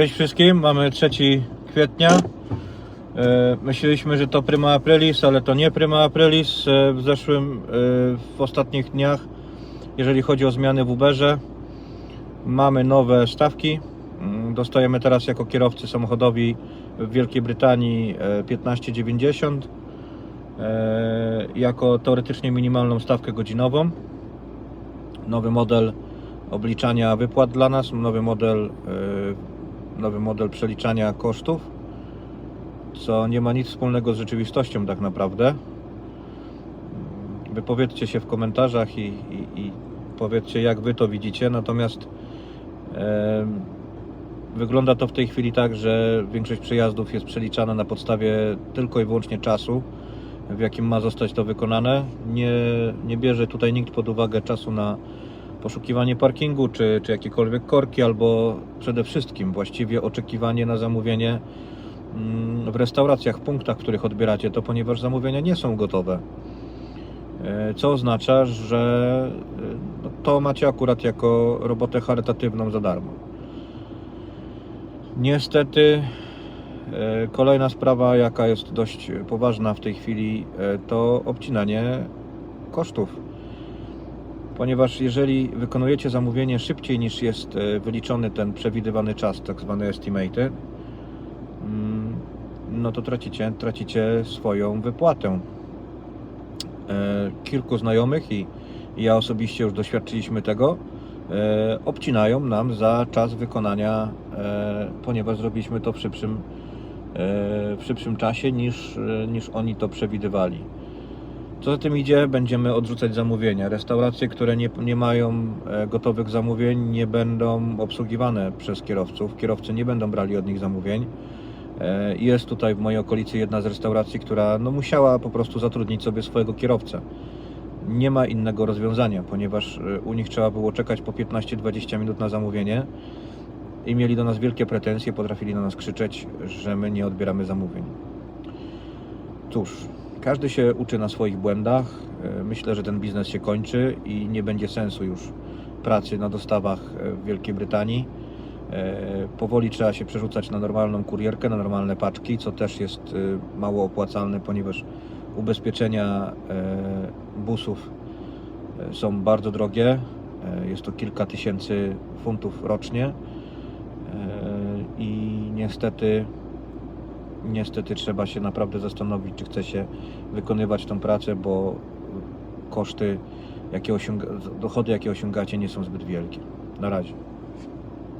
Cześć wszystkim, mamy 3 kwietnia. E, Myśleliśmy, że to prima aprilis, ale to nie prima aprilis. E, W zeszłym, e, w ostatnich dniach, jeżeli chodzi o zmiany w Uberze, mamy nowe stawki. Mm, Dostajemy teraz jako kierowcy samochodowi w Wielkiej Brytanii e, 15,90 e, jako teoretycznie minimalną stawkę godzinową. Nowy model obliczania wypłat dla nas, nowy model, nowy model przeliczania kosztów, co nie ma nic wspólnego z rzeczywistością tak naprawdę. Wypowiedzcie się w komentarzach i, i, i powiedzcie jak Wy to widzicie, natomiast e, wygląda to w tej chwili tak, że większość przejazdów jest przeliczana na podstawie tylko i wyłącznie czasu, w jakim ma zostać to wykonane. Nie, nie bierze tutaj nikt pod uwagę czasu na poszukiwanie parkingu, czy, czy jakiekolwiek korki, albo przede wszystkim właściwie oczekiwanie na zamówienie mm, w restauracjach, punktach, w których odbieracie to, ponieważ zamówienia nie są gotowe. E, Co oznacza, że e, no, to macie akurat jako robotę charytatywną za darmo. Niestety e, kolejna sprawa, jaka jest dość poważna w tej chwili, to obcinanie kosztów ponieważ jeżeli wykonujecie zamówienie szybciej niż jest e, wyliczony ten przewidywany czas, tak zwany estimated, mm, no to tracicie, tracicie swoją wypłatę. E, Kilku znajomych i ja osobiście już doświadczyliśmy tego, e, obcinają nam za czas wykonania, ponieważ zrobiliśmy to w szybszym, w szybszym czasie niż, niż oni to przewidywali. Co za tym idzie, będziemy odrzucać zamówienia. Restauracje, które nie, nie mają e, gotowych zamówień, nie będą obsługiwane przez kierowców. Kierowcy nie będą brali od nich zamówień. E, Jest tutaj w mojej okolicy jedna z restauracji, która no, musiała po prostu zatrudnić sobie swojego kierowcę. Nie ma innego rozwiązania, ponieważ e, u nich trzeba było czekać po 15-20 minut na zamówienie i mieli do nas wielkie pretensje, potrafili na nas krzyczeć, że my nie odbieramy zamówień. Cóż, każdy się uczy na swoich błędach. E, Myślę, że ten biznes się kończy i nie będzie sensu już pracy na dostawach e, w Wielkiej Brytanii. E, Powoli trzeba się przerzucać na normalną kurierkę, na normalne paczki, co też jest mało opłacalne, ponieważ ubezpieczenia busów są bardzo drogie. Jest to kilka tysięcy funtów rocznie i niestety niestety trzeba się naprawdę zastanowić, czy chce się wykonywać tą pracę, bo koszty, jakie osiąga, dochody, jakie osiągacie, nie są zbyt wielkie. Na razie.